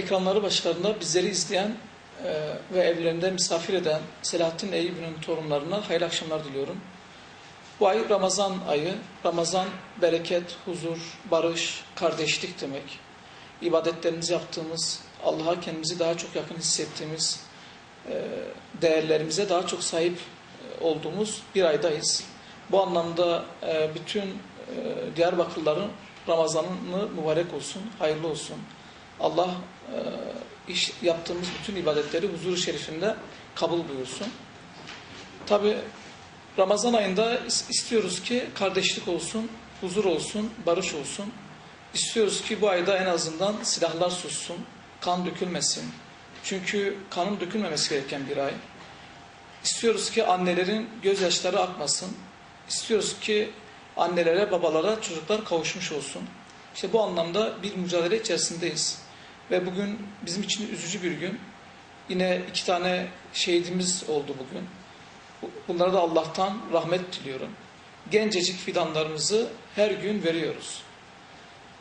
ekranları başlarında bizleri izleyen e, ve evlerinde misafir eden Selahattin Eyyubi'nin torunlarına hayırlı akşamlar diliyorum. Bu ay Ramazan ayı. Ramazan bereket, huzur, barış, kardeşlik demek. İbadetlerimizi yaptığımız, Allah'a kendimizi daha çok yakın hissettiğimiz, e, değerlerimize daha çok sahip e, olduğumuz bir aydayız. Bu anlamda e, bütün e, Diyarbakırlıların Ramazan'ını mübarek olsun, hayırlı olsun. Allah e, iş yaptığımız bütün ibadetleri huzur şerifinde kabul buyursun. Tabi Ramazan ayında is- istiyoruz ki kardeşlik olsun, huzur olsun, barış olsun. İstiyoruz ki bu ayda en azından silahlar sussun, kan dökülmesin. Çünkü kanın dökülmemesi gereken bir ay. İstiyoruz ki annelerin gözyaşları akmasın. İstiyoruz ki annelere, babalara çocuklar kavuşmuş olsun. İşte bu anlamda bir mücadele içerisindeyiz. Ve bugün bizim için üzücü bir gün. Yine iki tane şehidimiz oldu bugün. Bu- Bunlara da Allah'tan rahmet diliyorum. Gencecik fidanlarımızı her gün veriyoruz.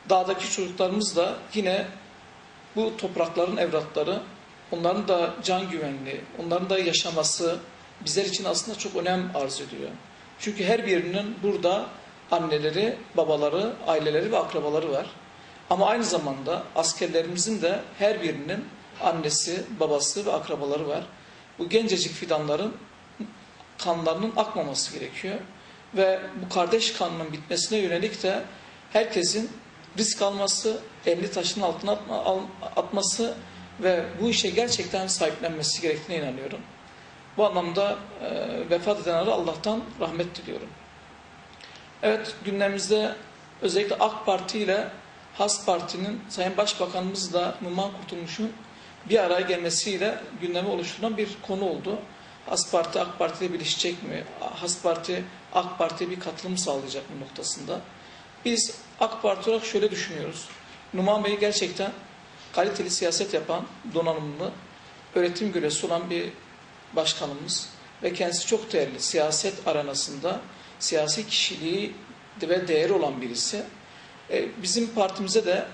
Dağdaki çocuklarımız da yine bu toprakların evlatları, onların da can güvenliği, onların da yaşaması bizler için aslında çok önem arz ediyor. Çünkü her birinin burada anneleri, babaları, aileleri ve akrabaları var. Ama aynı zamanda askerlerimizin de her birinin annesi, babası ve akrabaları var. Bu gencecik fidanların kanlarının akmaması gerekiyor. Ve bu kardeş kanının bitmesine yönelik de herkesin risk alması, elini taşın altına atma, atması ve bu işe gerçekten sahiplenmesi gerektiğine inanıyorum. Bu anlamda e, vefat edenlere Allah'tan rahmet diliyorum. Evet gündemimizde özellikle AK Parti ile Has Parti'nin Sayın Başbakanımızla Numan Kurtulmuş'un bir araya gelmesiyle gündemi oluşturulan bir konu oldu. Has Parti AK Parti ile birleşecek mi? Has Parti AK Parti'ye bir katılım sağlayacak mı noktasında? Biz AK Parti olarak şöyle düşünüyoruz. Numan Bey gerçekten kaliteli siyaset yapan, donanımlı, öğretim görevlisi olan bir başkanımız ve kendisi çok değerli siyaset aranasında siyasi kişiliği ve değeri olan birisi. E, Bizim partimize de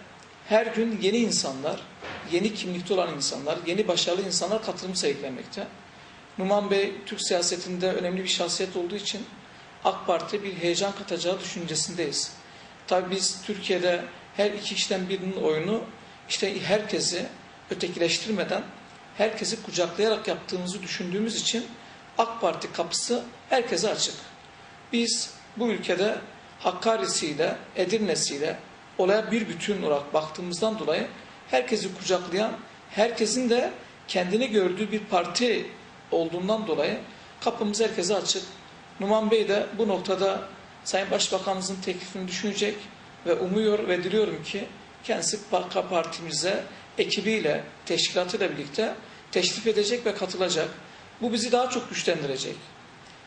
her gün yeni insanlar, yeni kimlikte olan insanlar, yeni başarılı insanlar katılım sergilemekte. Numan Bey Türk siyasetinde önemli bir şahsiyet olduğu için AK Parti bir heyecan katacağı düşüncesindeyiz. Tabii biz Türkiye'de her iki kişiden birinin oyunu işte herkesi ötekileştirmeden herkesi kucaklayarak yaptığımızı düşündüğümüz için AK Parti kapısı herkese açık. Biz bu ülkede Hakkari'siyle, Edirne'siyle olaya bir bütün olarak baktığımızdan dolayı herkesi kucaklayan, herkesin de kendini gördüğü bir parti olduğundan dolayı kapımız herkese açık. Numan Bey de bu noktada Sayın Başbakanımızın teklifini düşünecek ve umuyor ve diliyorum ki kendisi Partimize ekibiyle, teşkilatıyla birlikte teşrif edecek ve katılacak. Bu bizi daha çok güçlendirecek.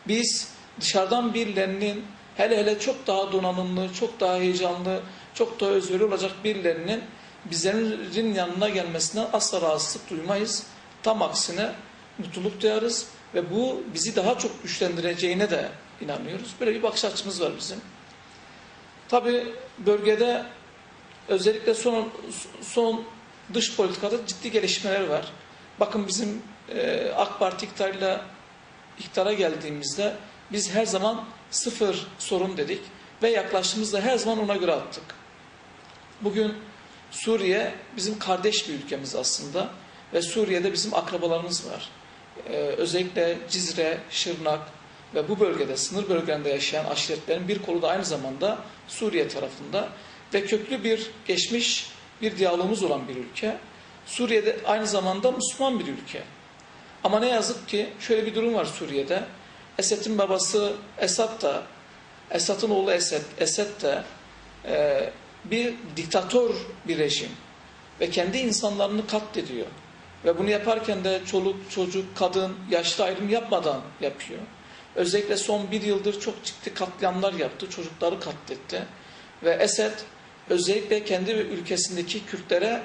Biz dışarıdan birilerinin hele hele çok daha donanımlı, çok daha heyecanlı, çok daha özveri olacak birilerinin bizlerin yanına gelmesinden asla rahatsızlık duymayız. Tam aksine mutluluk duyarız ve bu bizi daha çok güçlendireceğine de inanıyoruz. Böyle bir bakış açımız var bizim. Tabi bölgede özellikle son, son dış politikada ciddi gelişmeler var. Bakın bizim e, AK Parti iktidarıyla iktidara geldiğimizde biz her zaman sıfır sorun dedik ve yaklaştığımızda her zaman ona göre attık. Bugün Suriye bizim kardeş bir ülkemiz aslında ve Suriye'de bizim akrabalarımız var. Ee, özellikle Cizre, Şırnak ve bu bölgede sınır bölgelerinde yaşayan aşiretlerin bir kolu da aynı zamanda Suriye tarafında ve köklü bir geçmiş bir diyalogumuz olan bir ülke. Suriye'de aynı zamanda Müslüman bir ülke. Ama ne yazık ki şöyle bir durum var Suriye'de. Esed'in babası Esad da, Esad'ın oğlu Esed, Esed de e, bir diktatör bir rejim ve kendi insanlarını katlediyor. Ve bunu yaparken de çoluk, çocuk, kadın, yaşlı ayrım yapmadan yapıyor. Özellikle son bir yıldır çok ciddi katliamlar yaptı, çocukları katletti. Ve Esed özellikle kendi ülkesindeki Kürtlere,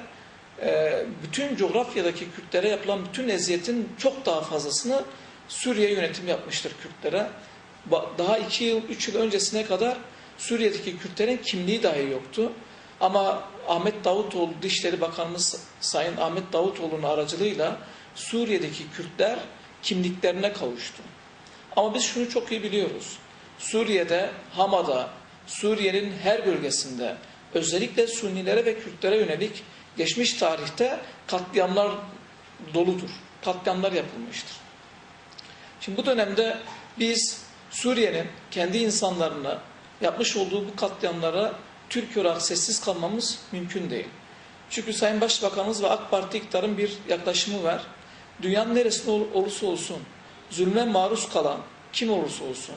e, bütün coğrafyadaki Kürtlere yapılan bütün eziyetin çok daha fazlasını Suriye yönetim yapmıştır Kürtlere. Daha iki yıl, üç yıl öncesine kadar Suriye'deki Kürtlerin kimliği dahi yoktu. Ama Ahmet Davutoğlu Dışişleri Bakanımız Sayın Ahmet Davutoğlu'nun aracılığıyla Suriye'deki Kürtler kimliklerine kavuştu. Ama biz şunu çok iyi biliyoruz. Suriye'de, Hama'da, Suriye'nin her bölgesinde özellikle Sunnilere ve Kürtlere yönelik geçmiş tarihte katliamlar doludur. Katliamlar yapılmıştır. Şimdi bu dönemde biz Suriye'nin kendi insanlarına yapmış olduğu bu katliamlara Türkiye olarak sessiz kalmamız mümkün değil. Çünkü Sayın Başbakanımız ve AK Parti iktidarın bir yaklaşımı var. Dünyanın neresinde ol- olursa olsun, zulme maruz kalan kim olursa olsun,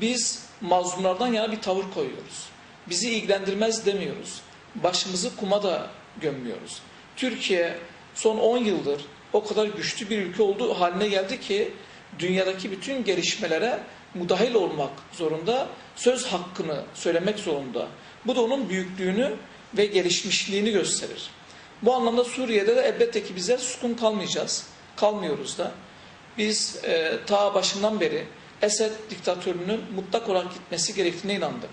biz mazlumlardan yana bir tavır koyuyoruz. Bizi ilgilendirmez demiyoruz. Başımızı kuma da gömmüyoruz. Türkiye son 10 yıldır o kadar güçlü bir ülke olduğu haline geldi ki dünyadaki bütün gelişmelere müdahil olmak zorunda, söz hakkını söylemek zorunda. Bu da onun büyüklüğünü ve gelişmişliğini gösterir. Bu anlamda Suriye'de de elbette ki bizler suskun kalmayacağız. Kalmıyoruz da. Biz e, ta başından beri Esed diktatörünün mutlak olarak gitmesi gerektiğine inandık.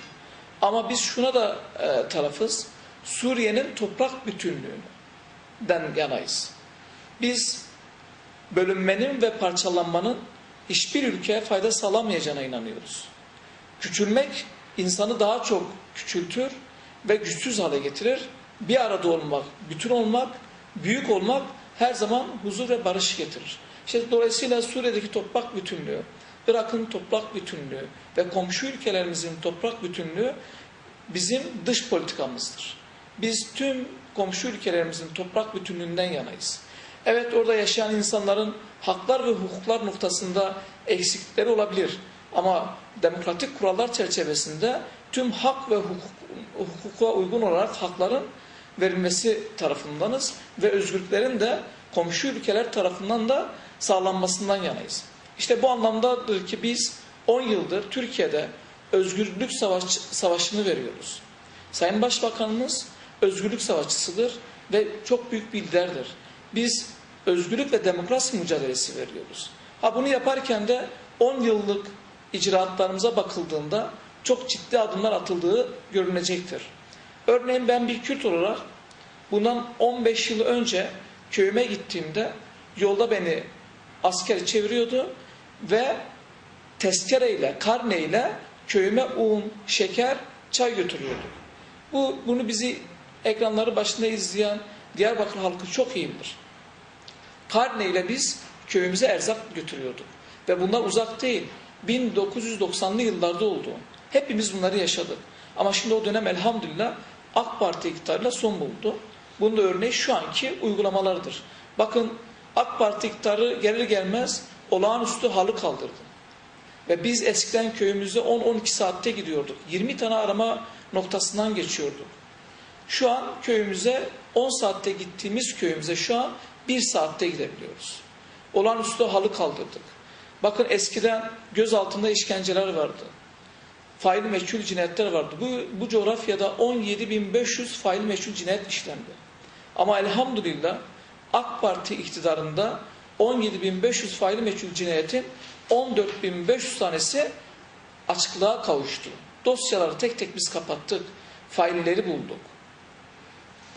Ama biz şuna da e, tarafız. Suriye'nin toprak bütünlüğünden yanayız. Biz bölünmenin ve parçalanmanın hiçbir ülkeye fayda sağlamayacağına inanıyoruz. Küçülmek insanı daha çok küçültür ve güçsüz hale getirir. Bir arada olmak, bütün olmak, büyük olmak her zaman huzur ve barış getirir. İşte dolayısıyla Suriye'deki toprak bütünlüğü, Irak'ın toprak bütünlüğü ve komşu ülkelerimizin toprak bütünlüğü bizim dış politikamızdır. Biz tüm komşu ülkelerimizin toprak bütünlüğünden yanayız. Evet orada yaşayan insanların haklar ve hukuklar noktasında eksiklikleri olabilir. Ama demokratik kurallar çerçevesinde tüm hak ve hukuk, hukuka uygun olarak hakların verilmesi tarafındanız ve özgürlüklerin de komşu ülkeler tarafından da sağlanmasından yanayız. İşte bu anlamdadır ki biz 10 yıldır Türkiye'de özgürlük savaş, savaşını veriyoruz. Sayın Başbakanımız özgürlük savaşçısıdır ve çok büyük bir liderdir. Biz özgürlük ve demokrasi mücadelesi veriyoruz. Ha bunu yaparken de 10 yıllık icraatlarımıza bakıldığında çok ciddi adımlar atıldığı görünecektir. Örneğin ben bir Kürt olarak bundan 15 yıl önce köyüme gittiğimde yolda beni asker çeviriyordu ve tezkereyle, karneyle köyüme un, şeker, çay götürüyordu. Bu bunu bizi ekranları başında izleyen Diyarbakır halkı çok iyi bilir. Karneyle biz köyümüze erzak götürüyorduk. Ve bunlar uzak değil. 1990'lı yıllarda oldu. Hepimiz bunları yaşadık. Ama şimdi o dönem elhamdülillah AK Parti iktidarıyla son buldu. Bunun da örneği şu anki uygulamalardır. Bakın AK Parti iktidarı gelir gelmez olağanüstü halı kaldırdı. Ve biz eskiden köyümüzde 10-12 saatte gidiyorduk. 20 tane arama noktasından geçiyorduk. Şu an köyümüze 10 saatte gittiğimiz köyümüze şu an 1 saatte gidebiliyoruz. Olağanüstü halı kaldırdık. Bakın eskiden göz altında işkenceler vardı. Fail meçhul cinayetler vardı. Bu, bu coğrafyada 17.500 fail meçhul cinayet işlendi. Ama elhamdülillah AK Parti iktidarında 17.500 fail meçhul cinayetin 14.500 tanesi açıklığa kavuştu. Dosyaları tek tek biz kapattık. Failleri bulduk.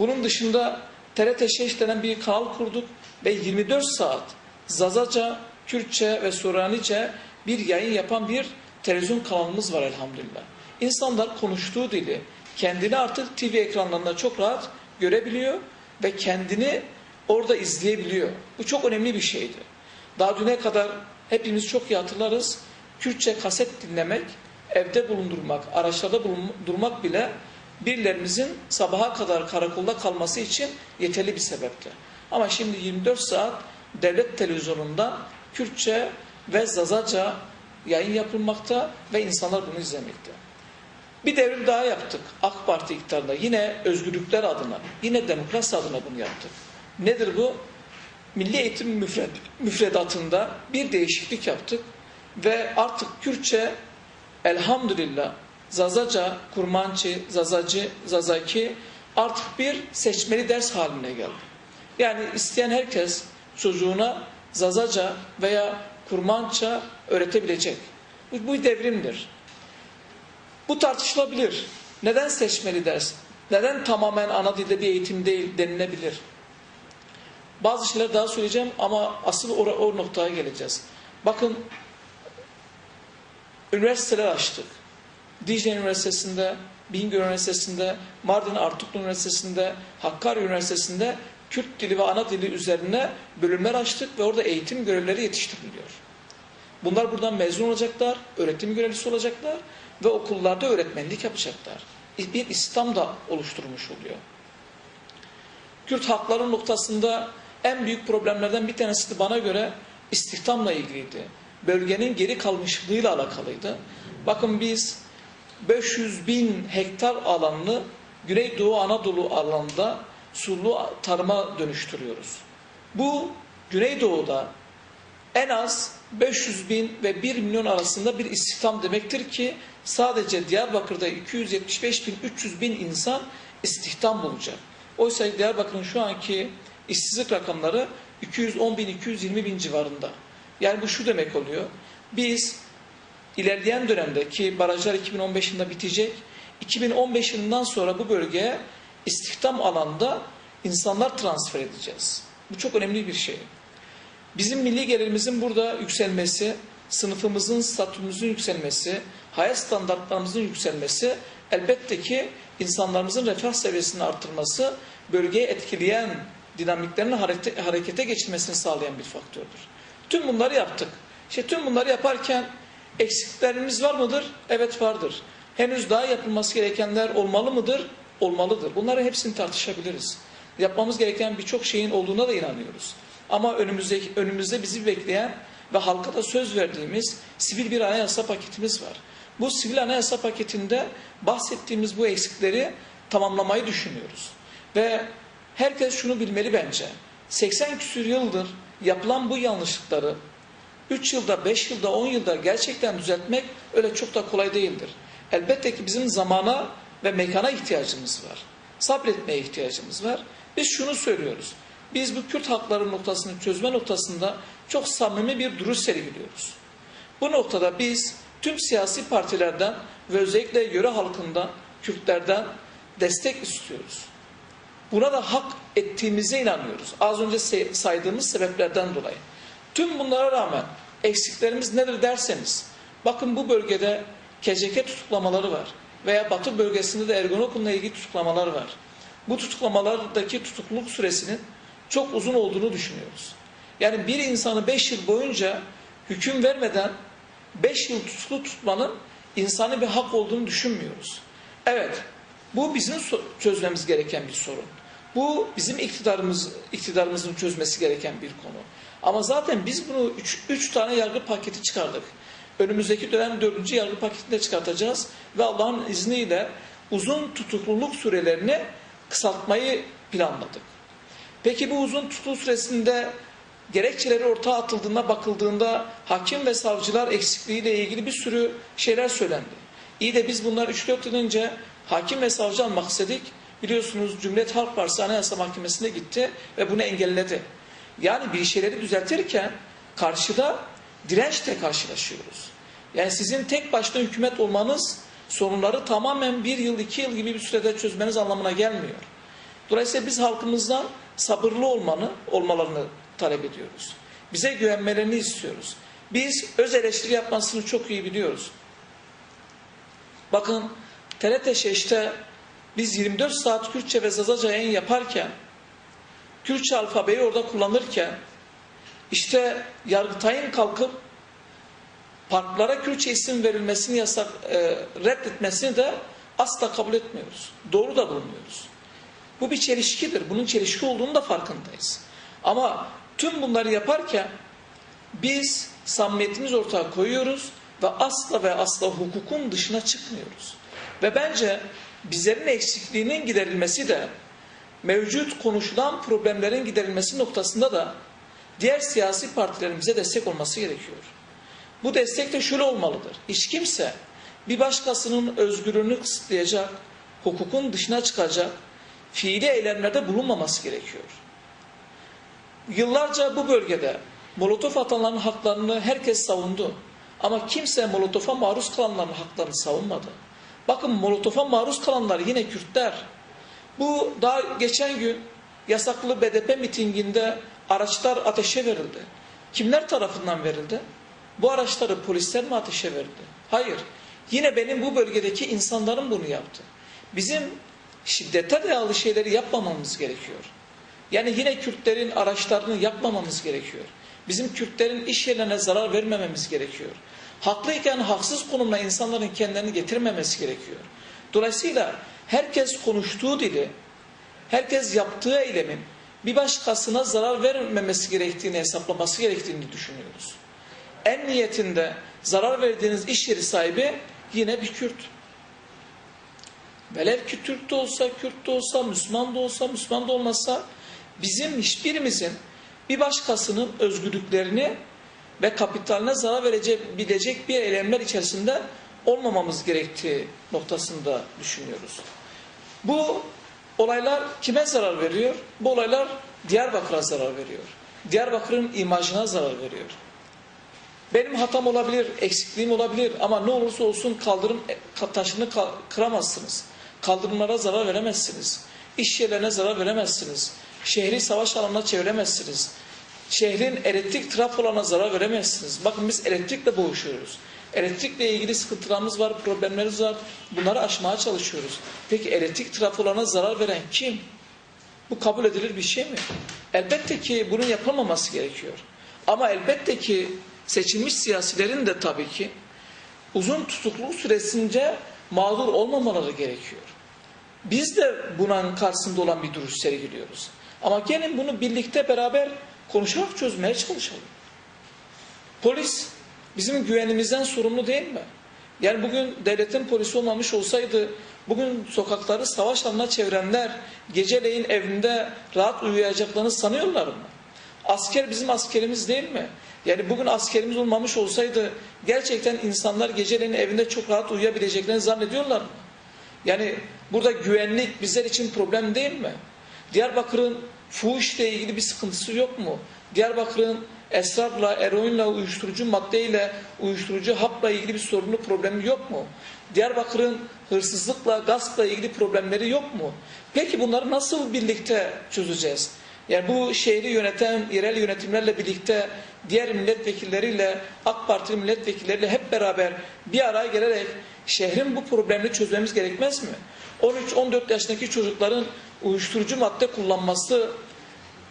Bunun dışında TRT Şeş denen bir kanal kurduk ve 24 saat Zazaca, Kürtçe ve Suranice bir yayın yapan bir televizyon kanalımız var elhamdülillah. İnsanlar konuştuğu dili kendini artık TV ekranlarında çok rahat görebiliyor ve kendini orada izleyebiliyor. Bu çok önemli bir şeydi. Daha düne kadar hepimiz çok iyi hatırlarız. Kürtçe kaset dinlemek, evde bulundurmak, araçlarda bulundurmak bile birilerimizin sabaha kadar karakolda kalması için yeterli bir sebepti. Ama şimdi 24 saat devlet televizyonunda Kürtçe ve Zazaca yayın yapılmakta ve insanlar bunu izlemekte. Bir devrim daha yaptık AK Parti iktidarında. Yine özgürlükler adına, yine demokrasi adına bunu yaptık. Nedir bu? Milli Eğitim müfred, müfredatında bir değişiklik yaptık ve artık Kürtçe elhamdülillah Zazaca, Kurmançı, Zazacı, Zazaki artık bir seçmeli ders haline geldi. Yani isteyen herkes çocuğuna Zazaca veya Kurmança öğretebilecek. Bu, bu devrimdir. Bu tartışılabilir. Neden seçmeli ders? Neden tamamen ana dilde bir eğitim değil denilebilir? Bazı şeyler daha söyleyeceğim ama asıl o, o noktaya geleceğiz. Bakın üniversiteler açtık. Dicle Üniversitesi'nde, Bingöl Üniversitesi'nde, Mardin Artuklu Üniversitesi'nde, Hakkari Üniversitesi'nde Kürt dili ve ana dili üzerine bölümler açtık ve orada eğitim görevlileri yetiştiriliyor. Bunlar buradan mezun olacaklar, öğretim görevlisi olacaklar ve okullarda öğretmenlik yapacaklar. Bir İslam da oluşturmuş oluyor. Kürt hakları noktasında en büyük problemlerden bir tanesi de bana göre istihdamla ilgiliydi. Bölgenin geri kalmışlığıyla alakalıydı. Bakın biz 500 bin hektar alanını Güneydoğu Anadolu alanında sulu tarıma dönüştürüyoruz. Bu Güneydoğu'da en az 500 bin ve 1 milyon arasında bir istihdam demektir ki sadece Diyarbakır'da 275 bin 300 bin insan istihdam bulacak. Oysa Diyarbakır'ın şu anki işsizlik rakamları 210 bin 220 bin civarında. Yani bu şu demek oluyor. Biz ilerleyen dönemde ki barajlar 2015 yılında bitecek. 2015 yılından sonra bu bölgeye istihdam alanda insanlar transfer edeceğiz. Bu çok önemli bir şey. Bizim milli gelirimizin burada yükselmesi, sınıfımızın, statümüzün yükselmesi, hayat standartlarımızın yükselmesi elbette ki insanlarımızın refah seviyesini artırması, bölgeye etkileyen dinamiklerin harekete, harekete geçirmesini sağlayan bir faktördür. Tüm bunları yaptık. İşte tüm bunları yaparken eksiklerimiz var mıdır? Evet vardır. Henüz daha yapılması gerekenler olmalı mıdır? Olmalıdır. Bunları hepsini tartışabiliriz. Yapmamız gereken birçok şeyin olduğuna da inanıyoruz. Ama önümüzde, önümüzde bizi bekleyen ve halka da söz verdiğimiz sivil bir anayasa paketimiz var. Bu sivil anayasa paketinde bahsettiğimiz bu eksikleri tamamlamayı düşünüyoruz. Ve herkes şunu bilmeli bence. 80 küsur yıldır yapılan bu yanlışlıkları 3 yılda, 5 yılda, 10 yılda gerçekten düzeltmek öyle çok da kolay değildir. Elbette ki bizim zamana ve mekana ihtiyacımız var. Sabretmeye ihtiyacımız var. Biz şunu söylüyoruz. Biz bu Kürt hakları noktasını çözme noktasında çok samimi bir duruş sergiliyoruz. Bu noktada biz tüm siyasi partilerden ve özellikle yöre halkından, Kürtlerden destek istiyoruz. Buna da hak ettiğimize inanıyoruz. Az önce saydığımız sebeplerden dolayı. Tüm bunlara rağmen eksiklerimiz nedir derseniz, bakın bu bölgede KCK tutuklamaları var veya Batı bölgesinde de Ergonokum'la ilgili tutuklamalar var. Bu tutuklamalardaki tutukluluk süresinin çok uzun olduğunu düşünüyoruz. Yani bir insanı 5 yıl boyunca hüküm vermeden 5 yıl tutuklu tutmanın insani bir hak olduğunu düşünmüyoruz. Evet, bu bizim çözmemiz gereken bir sorun. Bu bizim iktidarımız, iktidarımızın çözmesi gereken bir konu. Ama zaten biz bunu 3 tane yargı paketi çıkardık. Önümüzdeki dönem 4. yargı paketini de çıkartacağız. Ve Allah'ın izniyle uzun tutukluluk sürelerini kısaltmayı planladık. Peki bu uzun tutukluluk süresinde gerekçeleri ortaya atıldığında bakıldığında hakim ve savcılar eksikliğiyle ilgili bir sürü şeyler söylendi. İyi de biz bunlar 3-4 yıl önce hakim ve savcı almak istedik. Biliyorsunuz Cumhuriyet Halk Partisi Anayasa Mahkemesi'ne gitti ve bunu engelledi. Yani bir şeyleri düzeltirken karşıda dirençle karşılaşıyoruz. Yani sizin tek başına hükümet olmanız sorunları tamamen bir yıl, iki yıl gibi bir sürede çözmeniz anlamına gelmiyor. Dolayısıyla biz halkımızdan sabırlı olmanı, olmalarını talep ediyoruz. Bize güvenmelerini istiyoruz. Biz öz eleştiri yapmasını çok iyi biliyoruz. Bakın TRT Şeş'te biz 24 saat Kürtçe ve Zazaca yayın yaparken Kürtçe alfabeyi orada kullanırken işte Yargıtay'ın kalkıp parklara Kürtçe isim verilmesini yasak e, reddetmesini de asla kabul etmiyoruz. Doğru da bulmuyoruz. Bu bir çelişkidir. Bunun çelişki olduğunu da farkındayız. Ama tüm bunları yaparken biz samimiyetimizi ortaya koyuyoruz ve asla ve asla hukukun dışına çıkmıyoruz. Ve bence bizlerin eksikliğinin giderilmesi de mevcut konuşulan problemlerin giderilmesi noktasında da diğer siyasi partilerimize destek olması gerekiyor. Bu destek de şöyle olmalıdır. Hiç kimse bir başkasının özgürlüğünü kısıtlayacak, hukukun dışına çıkacak, fiili eylemlerde bulunmaması gerekiyor. Yıllarca bu bölgede molotof atanların haklarını herkes savundu. Ama kimse molotofa maruz kalanların haklarını savunmadı. Bakın molotofa maruz kalanlar yine Kürtler. Bu daha geçen gün yasaklı BDP mitinginde araçlar ateşe verildi. Kimler tarafından verildi? Bu araçları polisler mi ateşe verdi? Hayır. Yine benim bu bölgedeki insanların bunu yaptı. Bizim şiddete dayalı şeyleri yapmamamız gerekiyor. Yani yine Kürtlerin araçlarını yapmamamız gerekiyor. Bizim Kürtlerin iş yerlerine zarar vermememiz gerekiyor. Haklıyken haksız konumda insanların kendilerini getirmemesi gerekiyor. Dolayısıyla herkes konuştuğu dili, herkes yaptığı eylemin bir başkasına zarar vermemesi gerektiğini hesaplaması gerektiğini düşünüyoruz. En niyetinde zarar verdiğiniz iş yeri sahibi yine bir Kürt. Velev ki Türk de olsa, Kürt de olsa, Müslüman da olsa, Müslüman da olmasa bizim hiçbirimizin bir başkasının özgürlüklerini ve kapitaline zarar verebilecek bir eylemler içerisinde olmamamız gerektiği noktasında düşünüyoruz. Bu olaylar kime zarar veriyor? Bu olaylar Diyarbakır'a zarar veriyor. Diyarbakır'ın imajına zarar veriyor. Benim hatam olabilir, eksikliğim olabilir ama ne olursa olsun kaldırım taşını kıramazsınız. Kaldırımlara zarar veremezsiniz. İş yerlerine zarar veremezsiniz. Şehri savaş alanına çeviremezsiniz. Şehrin elektrik trafolarına zarar veremezsiniz. Bakın biz elektrikle boğuşuyoruz. Elektrikle ilgili sıkıntılarımız var, problemlerimiz var. Bunları aşmaya çalışıyoruz. Peki elektrik trafolarına zarar veren kim? Bu kabul edilir bir şey mi? Elbette ki bunun yapılmaması gerekiyor. Ama elbette ki seçilmiş siyasilerin de tabii ki uzun tutukluluk süresince mağdur olmamaları gerekiyor. Biz de bunun karşısında olan bir duruş sergiliyoruz. Ama gelin bunu birlikte beraber konuşarak çözmeye çalışalım. Polis bizim güvenimizden sorumlu değil mi? Yani bugün devletin polisi olmamış olsaydı bugün sokakları savaş alanına çevirenler geceleyin evinde rahat uyuyacaklarını sanıyorlar mı? Asker bizim askerimiz değil mi? Yani bugün askerimiz olmamış olsaydı gerçekten insanlar geceleyin evinde çok rahat uyuyabileceklerini zannediyorlar mı? Yani burada güvenlik bizler için problem değil mi? Diyarbakır'ın fuhuşla ilgili bir sıkıntısı yok mu? Diyarbakır'ın esrarla, eroinle, uyuşturucu maddeyle, uyuşturucu hapla ilgili bir sorunu, problemi yok mu? Diyarbakır'ın hırsızlıkla, gaspla ilgili problemleri yok mu? Peki bunları nasıl birlikte çözeceğiz? Yani bu şehri yöneten yerel yönetimlerle birlikte diğer milletvekilleriyle, AK Parti milletvekilleriyle hep beraber bir araya gelerek şehrin bu problemini çözmemiz gerekmez mi? 13-14 yaşındaki çocukların uyuşturucu madde kullanması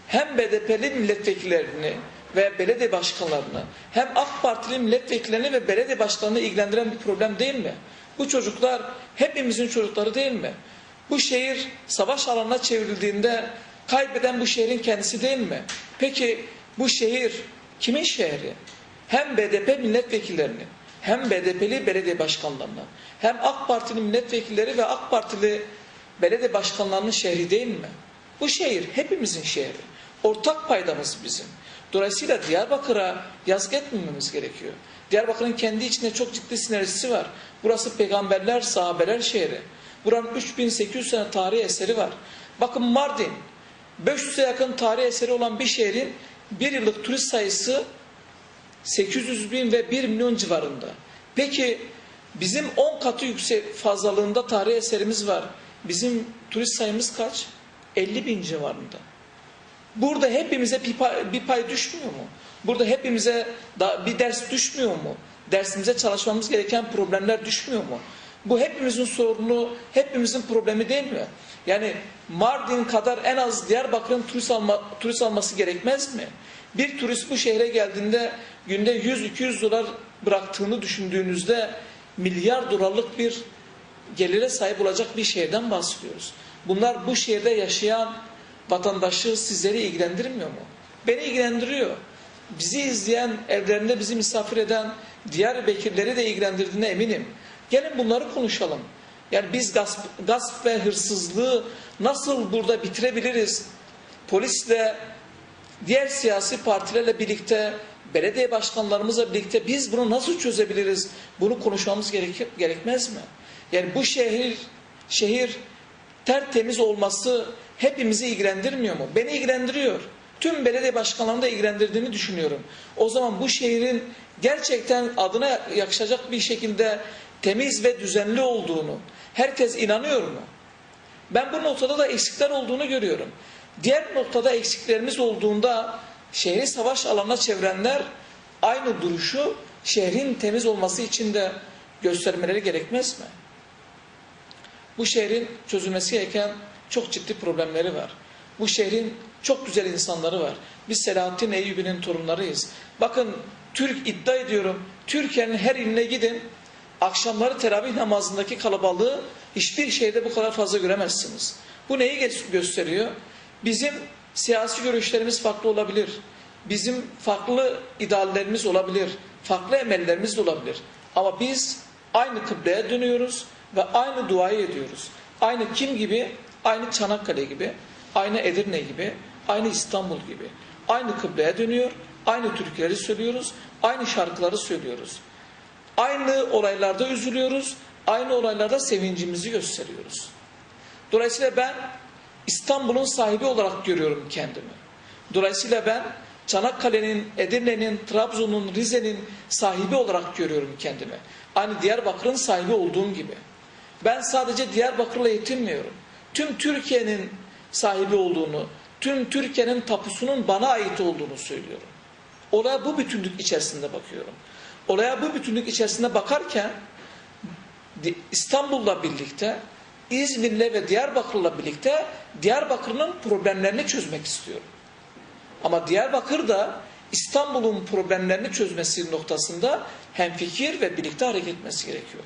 hem BDP'li milletvekillerini ve belediye başkanlarını hem AK Partili milletvekillerini ve belediye başkanlarını ilgilendiren bir problem değil mi? Bu çocuklar hepimizin çocukları değil mi? Bu şehir savaş alanına çevrildiğinde kaybeden bu şehrin kendisi değil mi? Peki bu şehir kimin şehri? Hem BDP milletvekillerinin hem BDP'li belediye başkanlarının hem AK Partili milletvekilleri ve AK Partili belediye başkanlarının şehri değil mi? Bu şehir hepimizin şehri. Ortak paydamız bizim. Dolayısıyla Diyarbakır'a yazık etmememiz gerekiyor. Diyarbakır'ın kendi içinde çok ciddi sinerjisi var. Burası peygamberler, sahabeler şehri. Buranın 3800 sene tarihi eseri var. Bakın Mardin, 500'e yakın tarihi eseri olan bir şehrin bir yıllık turist sayısı 800 bin ve 1 milyon civarında. Peki bizim 10 katı yüksek fazlalığında tarihi eserimiz var. Bizim turist sayımız kaç? 50 bin civarında. Burada hepimize bir pay, bir pay düşmüyor mu? Burada hepimize da bir ders düşmüyor mu? Dersimize çalışmamız gereken problemler düşmüyor mu? Bu hepimizin sorunu, hepimizin problemi değil mi? Yani Mardin kadar en az Diyarbakır'ın turist, alma, turist alması gerekmez mi? Bir turist bu şehre geldiğinde günde 100-200 dolar bıraktığını düşündüğünüzde milyar dolarlık bir gelire sahip olacak bir şehirden bahsediyoruz. Bunlar bu şehirde yaşayan vatandaşı sizleri ilgilendirmiyor mu? Beni ilgilendiriyor. Bizi izleyen, evlerinde bizi misafir eden diğer bekirleri de ilgilendirdiğine eminim. Gelin bunları konuşalım. Yani biz gasp, gasp ve hırsızlığı nasıl burada bitirebiliriz? Polisle, diğer siyasi partilerle birlikte, belediye başkanlarımızla birlikte biz bunu nasıl çözebiliriz? Bunu konuşmamız gerek, gerekmez mi? Yani bu şehir, şehir tertemiz olması hepimizi ilgilendirmiyor mu? Beni ilgilendiriyor. Tüm belediye başkanlarını da ilgilendirdiğini düşünüyorum. O zaman bu şehrin gerçekten adına yakışacak bir şekilde temiz ve düzenli olduğunu herkes inanıyor mu? Ben bu noktada da eksikler olduğunu görüyorum. Diğer noktada eksiklerimiz olduğunda şehri savaş alanına çevirenler aynı duruşu şehrin temiz olması için de göstermeleri gerekmez mi? Bu şehrin çözülmesi gereken çok ciddi problemleri var. Bu şehrin çok güzel insanları var. Biz Selahattin Eyyubi'nin torunlarıyız. Bakın Türk iddia ediyorum. Türkiye'nin her iline gidin. Akşamları teravih namazındaki kalabalığı hiçbir şeyde bu kadar fazla göremezsiniz. Bu neyi gö- gösteriyor? Bizim siyasi görüşlerimiz farklı olabilir. Bizim farklı ideallerimiz olabilir. Farklı emellerimiz de olabilir. Ama biz aynı kıbleye dönüyoruz ve aynı duayı ediyoruz. Aynı kim gibi? Aynı Çanakkale gibi, aynı Edirne gibi, aynı İstanbul gibi. Aynı kıbleye dönüyor, aynı türküleri söylüyoruz, aynı şarkıları söylüyoruz. Aynı olaylarda üzülüyoruz, aynı olaylarda sevincimizi gösteriyoruz. Dolayısıyla ben İstanbul'un sahibi olarak görüyorum kendimi. Dolayısıyla ben Çanakkale'nin, Edirne'nin, Trabzon'un, Rize'nin sahibi olarak görüyorum kendimi. Aynı Diyarbakır'ın sahibi olduğum gibi. Ben sadece Diyarbakır'la yetinmiyorum. Tüm Türkiye'nin sahibi olduğunu, tüm Türkiye'nin tapusunun bana ait olduğunu söylüyorum. Olaya bu bütünlük içerisinde bakıyorum. Olaya bu bütünlük içerisinde bakarken İstanbul'la birlikte, İzmir'le ve Diyarbakır'la birlikte Diyarbakır'ın problemlerini çözmek istiyorum. Ama Diyarbakır da İstanbul'un problemlerini çözmesi noktasında hemfikir ve birlikte hareket etmesi gerekiyor.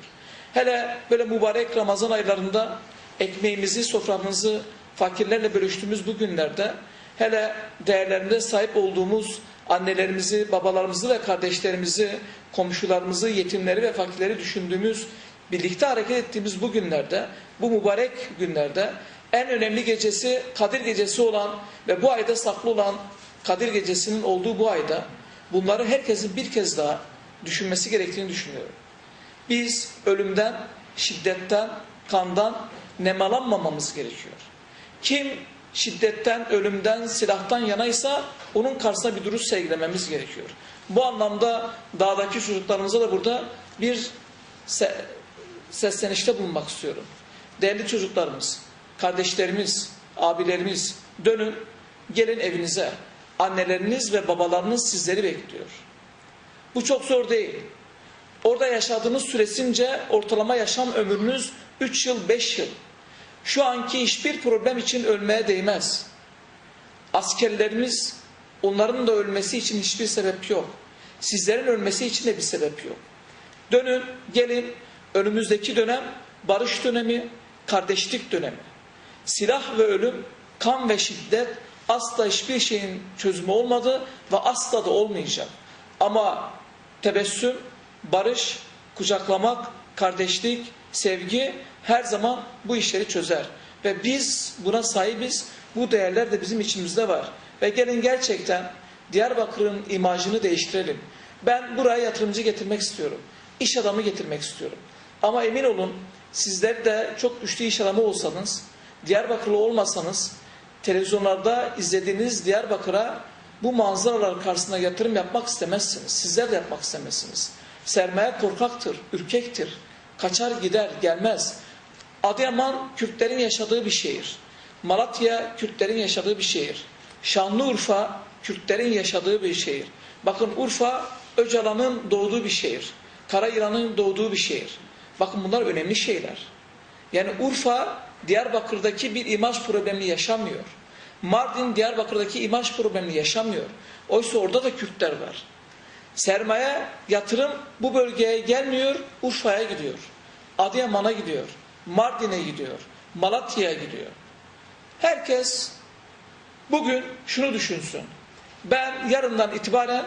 Hele böyle mübarek Ramazan aylarında ekmeğimizi, soframızı fakirlerle bölüştüğümüz bu günlerde hele değerlerinde sahip olduğumuz annelerimizi, babalarımızı ve kardeşlerimizi, komşularımızı, yetimleri ve fakirleri düşündüğümüz, birlikte hareket ettiğimiz bu günlerde, bu mübarek günlerde en önemli gecesi Kadir Gecesi olan ve bu ayda saklı olan Kadir Gecesi'nin olduğu bu ayda bunları herkesin bir kez daha düşünmesi gerektiğini düşünüyorum. Biz ölümden, şiddetten, kandan nemalanmamamız gerekiyor. Kim şiddetten, ölümden, silahtan yanaysa onun karşısına bir duruş sergilememiz gerekiyor. Bu anlamda dağdaki çocuklarımıza da burada bir se- seslenişte bulunmak istiyorum. Değerli çocuklarımız, kardeşlerimiz, abilerimiz dönün, gelin evinize. Anneleriniz ve babalarınız sizleri bekliyor. Bu çok zor değil. Orada yaşadığınız süresince ortalama yaşam ömrünüz 3 yıl, 5 yıl. Şu anki hiçbir problem için ölmeye değmez. Askerlerimiz, onların da ölmesi için hiçbir sebep yok. Sizlerin ölmesi için de bir sebep yok. Dönün, gelin, önümüzdeki dönem barış dönemi, kardeşlik dönemi. Silah ve ölüm, kan ve şiddet asla hiçbir şeyin çözümü olmadı ve asla da olmayacak. Ama tebessüm, barış, kucaklamak, kardeşlik, sevgi her zaman bu işleri çözer. Ve biz buna sahibiz. Bu değerler de bizim içimizde var. Ve gelin gerçekten Diyarbakır'ın imajını değiştirelim. Ben buraya yatırımcı getirmek istiyorum. İş adamı getirmek istiyorum. Ama emin olun sizler de çok güçlü iş adamı olsanız, Diyarbakırlı olmasanız, televizyonlarda izlediğiniz Diyarbakır'a bu manzaralar karşısında yatırım yapmak istemezsiniz. Sizler de yapmak istemezsiniz. Sermaye korkaktır, ürkektir. Kaçar gider, gelmez. Adıyaman Kürtlerin yaşadığı bir şehir. Malatya Kürtlerin yaşadığı bir şehir. Şanlıurfa Kürtlerin yaşadığı bir şehir. Bakın Urfa Öcalan'ın doğduğu bir şehir. Karayılan'ın doğduğu bir şehir. Bakın bunlar önemli şeyler. Yani Urfa Diyarbakır'daki bir imaj problemini yaşamıyor. Mardin Diyarbakır'daki imaj problemini yaşamıyor. Oysa orada da Kürtler var. Sermaye, yatırım bu bölgeye gelmiyor, Urfa'ya gidiyor. Adıyaman'a gidiyor. Mardin'e gidiyor. Malatya'ya gidiyor. Herkes bugün şunu düşünsün. Ben yarından itibaren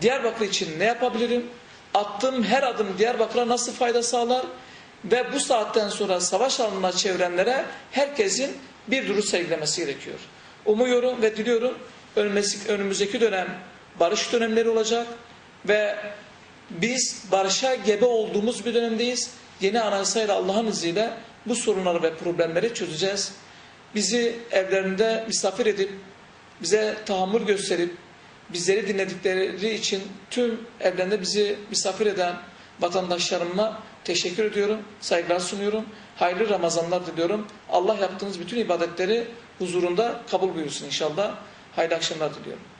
Diyarbakır için ne yapabilirim? Attığım her adım Diyarbakır'a nasıl fayda sağlar? Ve bu saatten sonra savaş alanına çevirenlere herkesin bir duruş sergilemesi gerekiyor. Umuyorum ve diliyorum önümüzdeki dönem barış dönemleri olacak ve biz barışa gebe olduğumuz bir dönemdeyiz. Yeni anayasayla Allah'ın izniyle bu sorunları ve problemleri çözeceğiz. Bizi evlerinde misafir edip, bize tahammül gösterip, bizleri dinledikleri için tüm evlerinde bizi misafir eden vatandaşlarıma teşekkür ediyorum, saygılar sunuyorum. Hayırlı Ramazanlar diliyorum. Allah yaptığınız bütün ibadetleri huzurunda kabul buyursun inşallah. Hayırlı akşamlar diliyorum.